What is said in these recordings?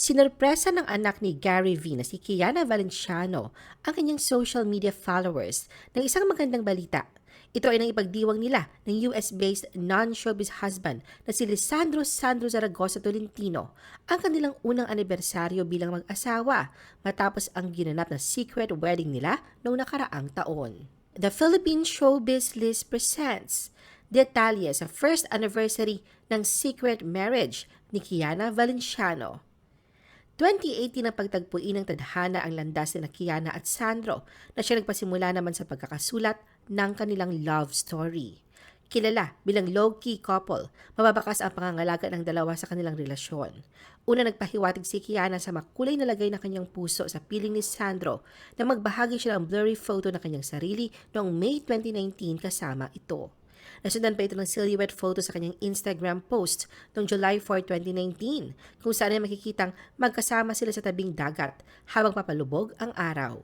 Sinurpresa ng anak ni Gary V na si Kiana Valenciano ang kanyang social media followers ng isang magandang balita. Ito ay nang ipagdiwang nila ng US-based non-showbiz husband na si Lisandro Sandro Zaragoza Tolentino ang kanilang unang anibersaryo bilang mag-asawa matapos ang ginanap na secret wedding nila noong nakaraang taon. The Philippine Showbiz List presents detalye sa first anniversary ng secret marriage ni Kiana Valenciano. 2018 ang pagtagpuin ng tadhana ang landas ni Kiana at Sandro na siya nagpasimula naman sa pagkakasulat ng kanilang love story. Kilala bilang low-key couple, mababakas ang pangangalaga ng dalawa sa kanilang relasyon. Una nagpahiwatig si Kiana sa makulay na lagay ng kanyang puso sa piling ni Sandro na magbahagi siya ng blurry photo ng kanyang sarili noong May 2019 kasama ito. Nasundan pa ito ng silhouette photo sa kanyang Instagram post noong July 4, 2019 kung saan ay makikitang magkasama sila sa tabing dagat habang papalubog ang araw.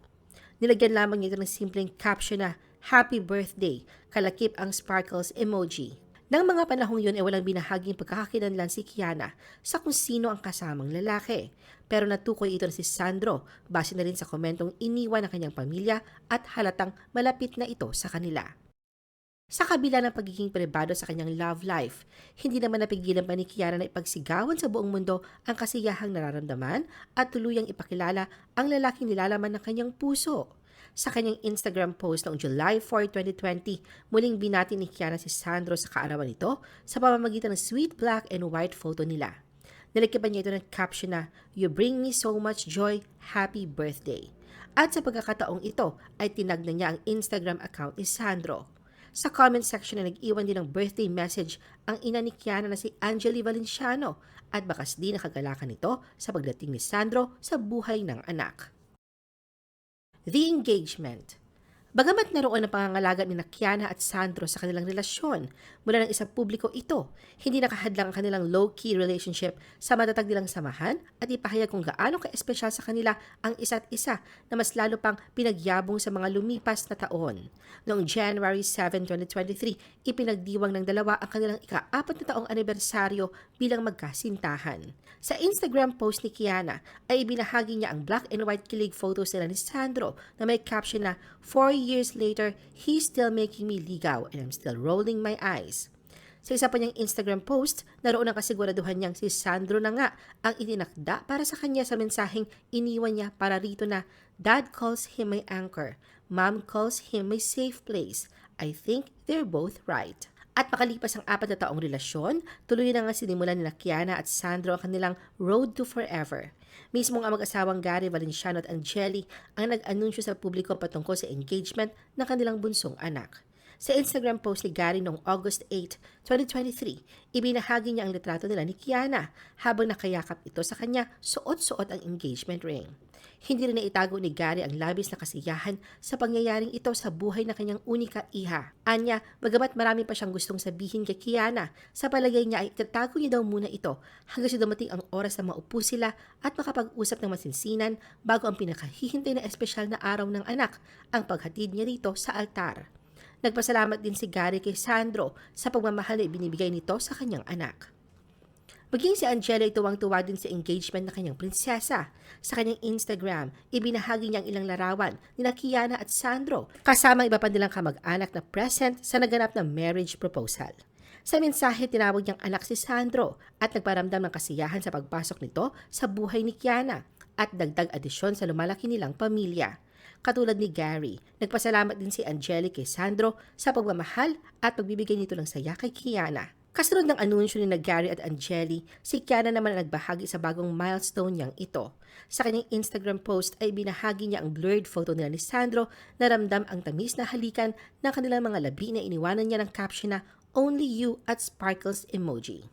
Nilagyan lamang niya ito ng simpleng caption na Happy Birthday, kalakip ang sparkles emoji. Nang mga panahong yun ay walang binahaging pagkakakilanlan si Kiana sa kung sino ang kasamang lalaki. Pero natukoy ito na si Sandro base na rin sa komentong iniwan ng kanyang pamilya at halatang malapit na ito sa kanila. Sa kabila ng pagiging pribado sa kanyang love life, hindi naman napigilan pa ni Kiara na ipagsigawan sa buong mundo ang kasiyahang nararamdaman at tuluyang ipakilala ang lalaking nilalaman ng kanyang puso. Sa kanyang Instagram post noong July 4, 2020, muling binati ni Kiara si Sandro sa kaarawan nito sa pamamagitan ng sweet black and white photo nila. Nilagyan niya ito ng caption na, You bring me so much joy, happy birthday. At sa pagkakataong ito ay tinag na niya ang Instagram account ni Sandro. Sa comment section na nag-iwan din ng birthday message ang ina ni Kiana na si Angeli Valenciano at bakas din nakagalakan nito sa pagdating ni Sandro sa buhay ng anak. The Engagement Bagamat naroon ang pangangalaga ni Kiana at Sandro sa kanilang relasyon, mula ng isang publiko ito, hindi nakahadlang ang kanilang low-key relationship sa matatag nilang samahan at ipahayag kung gaano ka-espesyal sa kanila ang isa't isa na mas lalo pang pinagyabong sa mga lumipas na taon. Noong January 7, 2023, ipinagdiwang ng dalawa ang kanilang ika-apat na taong anibersaryo bilang magkasintahan. Sa Instagram post ni Kiana ay ibinahagi niya ang black and white kilig photos nila ni Sandro na may caption na 4 years later, he's still making me ligaw and I'm still rolling my eyes. Sa isa pa niyang Instagram post, naroon ang kasiguraduhan niyang si Sandro na nga ang itinakda para sa kanya sa mensaheng iniwan niya para rito na Dad calls him my anchor, Mom calls him my safe place. I think they're both right. At makalipas ang apat na taong relasyon, tuloy na nga sinimulan nila Kiana at Sandro ang kanilang road to forever. Mismong ang mag-asawang Gary Valenciano at Angeli ang nag-anunsyo sa publiko patungkol sa engagement ng kanilang bunsong anak. Sa Instagram post ni Gary noong August 8, 2023, ibinahagi niya ang litrato nila ni Kiana habang nakayakap ito sa kanya suot-suot ang engagement ring. Hindi rin naitago ni Gary ang labis na kasiyahan sa pangyayaring ito sa buhay na kanyang unika iha. Anya, bagamat marami pa siyang gustong sabihin kay Kiana, sa palagay niya ay itatago niya daw muna ito hanggang sa dumating ang oras na maupo sila at makapag-usap ng masinsinan bago ang pinakahihintay na espesyal na araw ng anak, ang paghatid niya rito sa altar. Nagpasalamat din si Gary kay Sandro sa pagmamahal na ibinibigay nito sa kanyang anak. Maging si Angela ay tuwang-tuwa din sa engagement ng kanyang prinsesa. Sa kanyang Instagram, ibinahagi niya ang ilang larawan ni Kiana at Sandro kasama iba pa nilang kamag-anak na present sa naganap na marriage proposal. Sa mensahe, tinawag niyang anak si Sandro at nagparamdam ng kasiyahan sa pagpasok nito sa buhay ni Kiana at dagdag adisyon sa lumalaki nilang pamilya. Katulad ni Gary, nagpasalamat din si Angelique kay Sandro sa pagmamahal at pagbibigay nito ng saya kay Kiana. Kasunod ng anunsyo ni Gary at Angeli, si Kiana naman ang nagbahagi sa bagong milestone niyang ito. Sa kanyang Instagram post ay binahagi niya ang blurred photo nila ni Sandro na ramdam ang tamis na halikan ng kanilang mga labi na iniwanan niya ng caption na Only You at Sparkles emoji.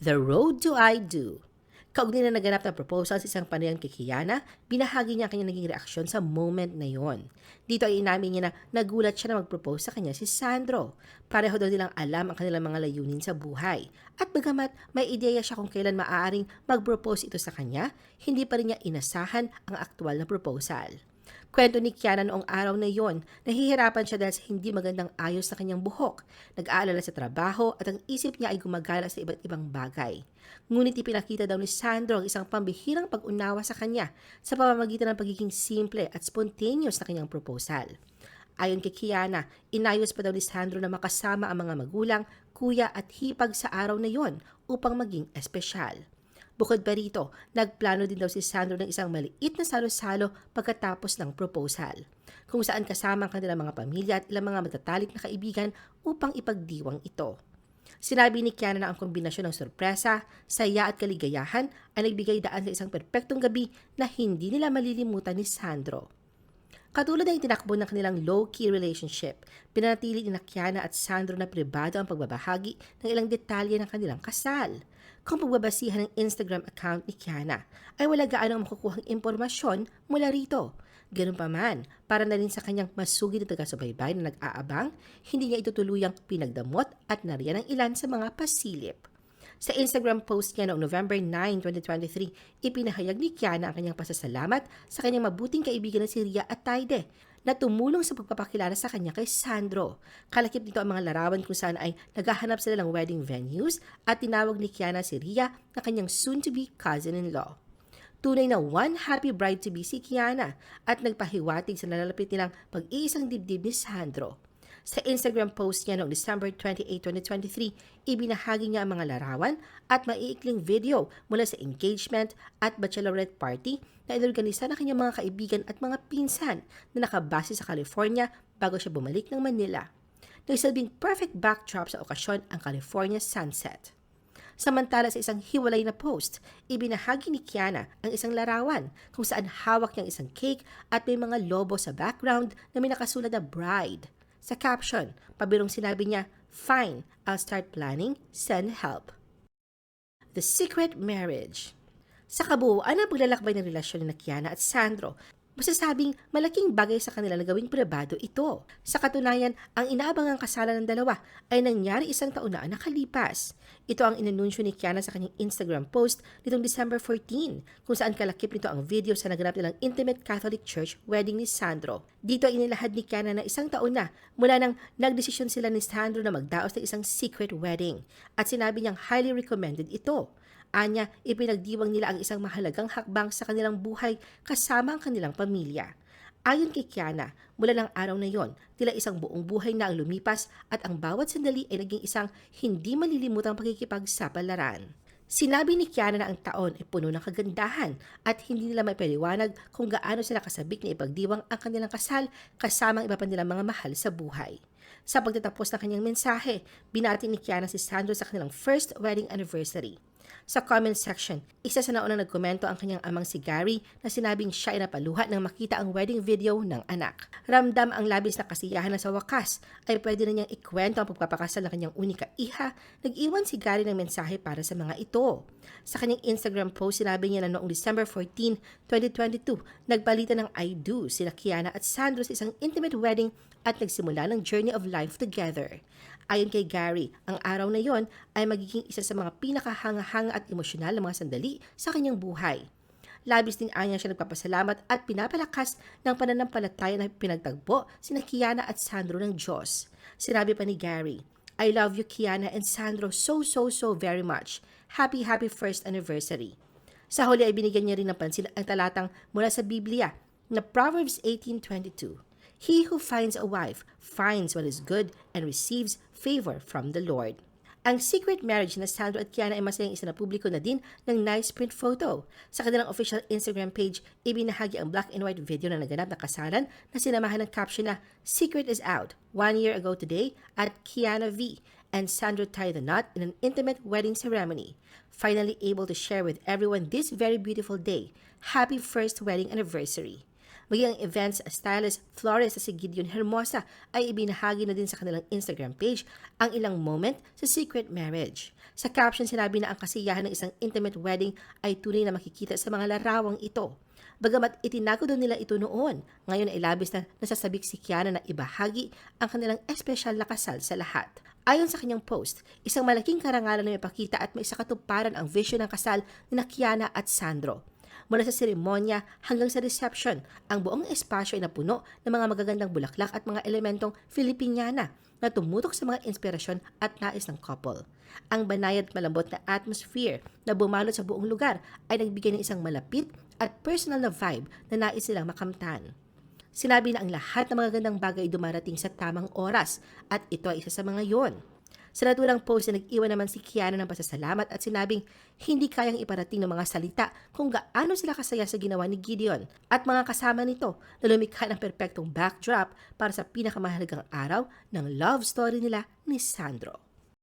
The Road to I Do Kaugnay na naganap na proposal sa isang panayang kay Kiana, binahagi niya ang kanyang naging reaksyon sa moment na yon. Dito ay inamin niya na nagulat siya na mag-propose sa kanya si Sandro. Pareho daw nilang alam ang kanilang mga layunin sa buhay. At bagamat may ideya siya kung kailan maaaring mag-propose ito sa kanya, hindi pa rin niya inasahan ang aktual na proposal. Kwento ni Kiana noong araw na yon, nahihirapan siya dahil sa hindi magandang ayos sa kanyang buhok. Nag-aalala sa trabaho at ang isip niya ay gumagala sa iba't ibang bagay. Ngunit ipinakita daw ni Sandro ang isang pambihirang pag-unawa sa kanya sa pamamagitan ng pagiging simple at spontaneous na kanyang proposal. Ayon kay Kiana, inayos pa daw ni Sandro na makasama ang mga magulang, kuya at hipag sa araw na yon upang maging espesyal. Bukod pa rito, nagplano din daw si Sandro ng isang maliit na salo-salo pagkatapos ng proposal, kung saan kasama ang kanilang mga pamilya at ilang mga matatalik na kaibigan upang ipagdiwang ito. Sinabi ni Kiana na ang kombinasyon ng sorpresa, saya at kaligayahan ay nagbigay daan sa isang perpektong gabi na hindi nila malilimutan ni Sandro. Katulad ng itinakbo ng kanilang low-key relationship, pinanatili ni Kiana at Sandro na pribado ang pagbabahagi ng ilang detalye ng kanilang kasal. Kung pagbabasihan ng Instagram account ni Kiana, ay wala gaano makukuhang impormasyon mula rito. Ganun pa man, para na rin sa kanyang masugid na taga-subaybay na nag-aabang, hindi niya ito tuluyang pinagdamot at nariyan ang ilan sa mga pasilip. Sa Instagram post niya noong November 9, 2023, ipinahayag ni Kiana ang kanyang pasasalamat sa kanyang mabuting kaibigan na si Ria at Taide na tumulong sa pagpapakilala sa kanya kay Sandro. Kalakip nito ang mga larawan kung saan ay naghahanap sila ng wedding venues at tinawag ni Kiana si Ria na kanyang soon-to-be cousin-in-law. Tunay na one happy bride-to-be si Kiana at nagpahiwatig sa nalalapit nilang pag-iisang dibdib ni Sandro. Sa Instagram post niya noong December 28, 2023, ibinahagi niya ang mga larawan at maiikling video mula sa engagement at bachelorette party na inorganisa ng kanyang mga kaibigan at mga pinsan na nakabase sa California bago siya bumalik ng Manila. Nagsilbing perfect backdrop sa okasyon ang California sunset. Samantala sa isang hiwalay na post, ibinahagi ni Kiana ang isang larawan kung saan hawak niyang isang cake at may mga lobo sa background na may nakasulat na bride. Sa caption, pabirong sinabi niya, Fine, I'll start planning, send help. The Secret Marriage Sa kabuuan ng paglalakbay ng relasyon ni Kiana at Sandro, masasabing malaking bagay sa kanila na gawing pribado ito. Sa katunayan, ang inaabangang kasalan ng dalawa ay nangyari isang taon na nakalipas. Ito ang inanunsyo ni Kiana sa kanyang Instagram post nitong December 14, kung saan kalakip nito ang video sa naganap nilang Intimate Catholic Church wedding ni Sandro. Dito ay inilahad ni Kiana na isang taon na mula nang nagdesisyon sila ni Sandro na magdaos ng isang secret wedding at sinabi niyang highly recommended ito. Anya, ipinagdiwang nila ang isang mahalagang hakbang sa kanilang buhay kasama ang kanilang pamilya. Ayon kay Kiana, mula ng araw na yon, tila isang buong buhay na ang lumipas at ang bawat sandali ay naging isang hindi malilimutang pakikipagsapalaran. Sinabi ni Kiana na ang taon ay puno ng kagandahan at hindi nila may paliwanag kung gaano sila kasabik na ipagdiwang ang kanilang kasal kasama ang iba pa nilang mga mahal sa buhay. Sa pagtatapos ng kanyang mensahe, binati ni Kiana si Sandro sa kanilang first wedding anniversary. Sa comment section, isa sa naunang nagkomento ang kanyang amang si Gary na sinabing siya ay napaluha nang makita ang wedding video ng anak. Ramdam ang labis na kasiyahan na sa wakas ay pwede na niyang ikwento ang pagpapakasal ng kanyang unika iha. Nag-iwan si Gary ng mensahe para sa mga ito. Sa kanyang Instagram post, sinabi niya na noong December 14, 2022, nagbalita ng I do sila Kiana at Sandro sa isang intimate wedding at nagsimula ng journey of life together. Ayon kay Gary, ang araw na yon ay magiging isa sa mga pinakahanga-hanga at emosyonal na mga sandali sa kanyang buhay. Labis din anya siya nagpapasalamat at pinapalakas ng pananampalataya na pinagtagpo sina Kiana at Sandro ng Diyos. Sinabi pa ni Gary, I love you Kiana and Sandro so so so very much. Happy happy first anniversary. Sa huli ay binigyan niya rin ng pansin ang talatang mula sa Biblia na Proverbs 18.22. He who finds a wife finds what is good and receives favor from the Lord. Ang secret marriage na Sandro at Kiana ay masayang isa na publiko na din ng nice print photo. Sa kanilang official Instagram page, ibinahagi ang black and white video na naganap na kasalan na sinamahan ng caption na Secret is out, one year ago today at Kiana V and Sandro tied the knot in an intimate wedding ceremony. Finally able to share with everyone this very beautiful day. Happy first wedding anniversary. Maging ang events stylist Flores sa si Gideon Hermosa ay ibinahagi na din sa kanilang Instagram page ang ilang moment sa secret marriage. Sa caption sinabi na ang kasiyahan ng isang intimate wedding ay tunay na makikita sa mga larawang ito. Bagamat itinago daw nila ito noon, ngayon ay labis na nasasabik si Kiana na ibahagi ang kanilang espesyal na kasal sa lahat. Ayon sa kanyang post, isang malaking karangalan na may pakita at may isa katuparan ang vision ng kasal ni Kiana at Sandro. Mula sa seremonya hanggang sa reception, ang buong espasyo ay napuno ng mga magagandang bulaklak at mga elementong Filipiniana na tumutok sa mga inspirasyon at nais ng couple. Ang banayad malambot na atmosphere na bumalot sa buong lugar ay nagbigay ng isang malapit at personal na vibe na nais silang makamtan. Sinabi na ang lahat ng mga gandang bagay ay dumarating sa tamang oras at ito ay isa sa mga yon. Sa naturang post na nag-iwan naman si Kiana ng pasasalamat at sinabing hindi kayang iparating ng mga salita kung gaano sila kasaya sa ginawa ni Gideon at mga kasama nito na lumikha ng perpektong backdrop para sa pinakamahalagang araw ng love story nila ni Sandro.